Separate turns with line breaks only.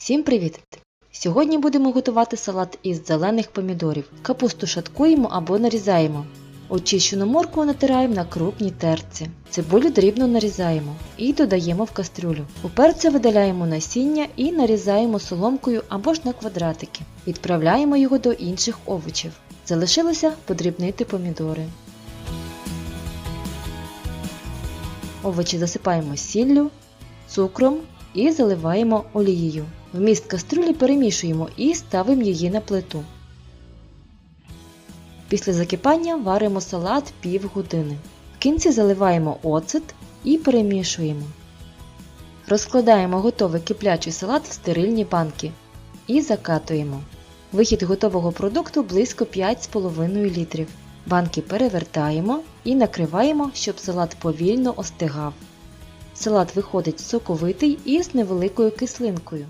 Всім привіт! Сьогодні будемо готувати салат із зелених помідорів. Капусту шаткуємо або нарізаємо. Очищену моркву натираємо на крупній терці. Цибулю дрібно нарізаємо і додаємо в кастрюлю. У перця видаляємо насіння і нарізаємо соломкою або ж на квадратики. Відправляємо його до інших овочів. Залишилося подрібнити помідори. Овочі засипаємо сіллю, цукром і заливаємо олією. Вміст каструлі перемішуємо і ставимо її на плиту. Після закипання варимо салат півгодини. В кінці заливаємо оцет і перемішуємо. Розкладаємо готовий киплячий салат в стерильні банки і закатуємо. Вихід готового продукту близько 5,5 літрів. Банки перевертаємо і накриваємо, щоб салат повільно остигав. Салат виходить соковитий і з невеликою кислинкою.